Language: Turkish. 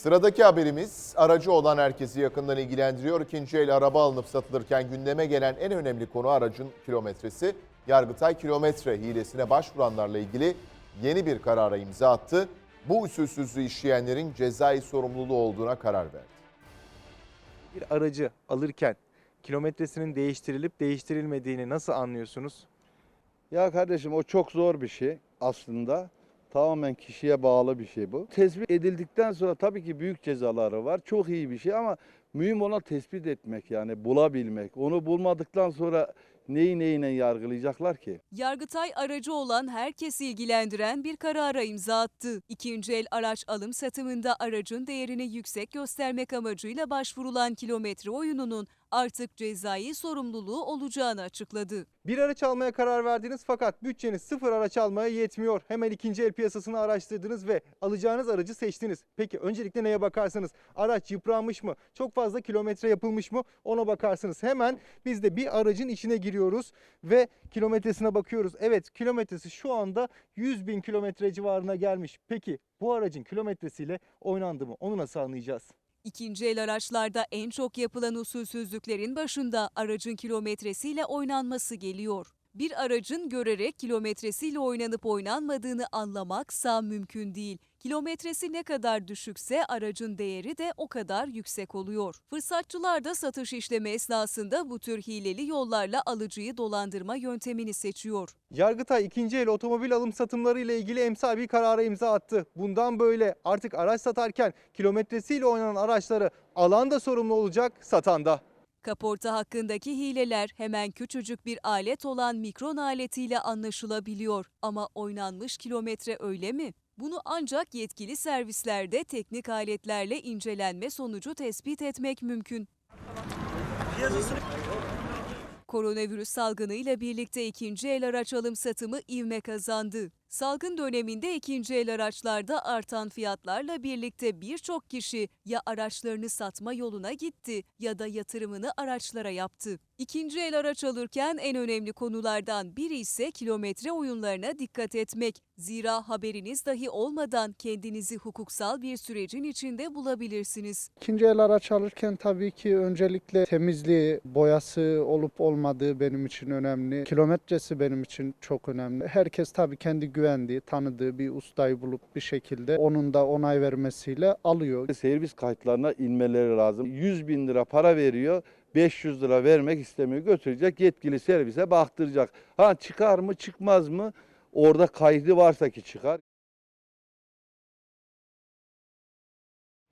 Sıradaki haberimiz aracı olan herkesi yakından ilgilendiriyor. İkinci el araba alınıp satılırken gündeme gelen en önemli konu aracın kilometresi. Yargıtay kilometre hilesine başvuranlarla ilgili yeni bir karara imza attı. Bu usulsüzlüğü işleyenlerin cezai sorumluluğu olduğuna karar verdi. Bir aracı alırken kilometresinin değiştirilip değiştirilmediğini nasıl anlıyorsunuz? Ya kardeşim o çok zor bir şey aslında. Tamamen kişiye bağlı bir şey bu. Tespit edildikten sonra tabii ki büyük cezaları var. Çok iyi bir şey ama mühim olan tespit etmek yani bulabilmek. Onu bulmadıktan sonra neyi neyine yargılayacaklar ki? Yargıtay aracı olan herkesi ilgilendiren bir karara imza attı. İkinci el araç alım satımında aracın değerini yüksek göstermek amacıyla başvurulan kilometre oyununun artık cezai sorumluluğu olacağını açıkladı. Bir araç almaya karar verdiniz fakat bütçeniz sıfır araç almaya yetmiyor. Hemen ikinci el piyasasını araştırdınız ve alacağınız aracı seçtiniz. Peki öncelikle neye bakarsınız? Araç yıpranmış mı? Çok fazla kilometre yapılmış mı? Ona bakarsınız. Hemen biz de bir aracın içine giriyoruz ve kilometresine bakıyoruz. Evet kilometresi şu anda 100 bin kilometre civarına gelmiş. Peki bu aracın kilometresiyle oynandı mı? Onu nasıl anlayacağız? İkinci el araçlarda en çok yapılan usulsüzlüklerin başında aracın kilometresiyle oynanması geliyor. Bir aracın görerek kilometresiyle oynanıp oynanmadığını anlamaksa mümkün değil. Kilometresi ne kadar düşükse aracın değeri de o kadar yüksek oluyor. Fırsatçılar da satış işlemi esnasında bu tür hileli yollarla alıcıyı dolandırma yöntemini seçiyor. Yargıtay ikinci el otomobil alım satımları ile ilgili emsal bir karara imza attı. Bundan böyle artık araç satarken kilometresiyle oynanan araçları alan da sorumlu olacak, satan da. Kaporta hakkındaki hileler hemen küçücük bir alet olan mikron aletiyle anlaşılabiliyor. Ama oynanmış kilometre öyle mi? Bunu ancak yetkili servislerde teknik aletlerle incelenme sonucu tespit etmek mümkün. Koronavirüs salgını ile birlikte ikinci el araç alım satımı ivme kazandı. Salgın döneminde ikinci el araçlarda artan fiyatlarla birlikte birçok kişi ya araçlarını satma yoluna gitti ya da yatırımını araçlara yaptı. İkinci el araç alırken en önemli konulardan biri ise kilometre oyunlarına dikkat etmek. Zira haberiniz dahi olmadan kendinizi hukuksal bir sürecin içinde bulabilirsiniz. İkinci el araç alırken tabii ki öncelikle temizliği, boyası olup olmadığı benim için önemli. Kilometresi benim için çok önemli. Herkes tabii kendi güvendiği, tanıdığı bir ustayı bulup bir şekilde onun da onay vermesiyle alıyor. Servis kayıtlarına inmeleri lazım. 100 bin lira para veriyor. 500 lira vermek istemiyor. Götürecek yetkili servise baktıracak. Ha çıkar mı çıkmaz mı? Orada kaydı varsa ki çıkar.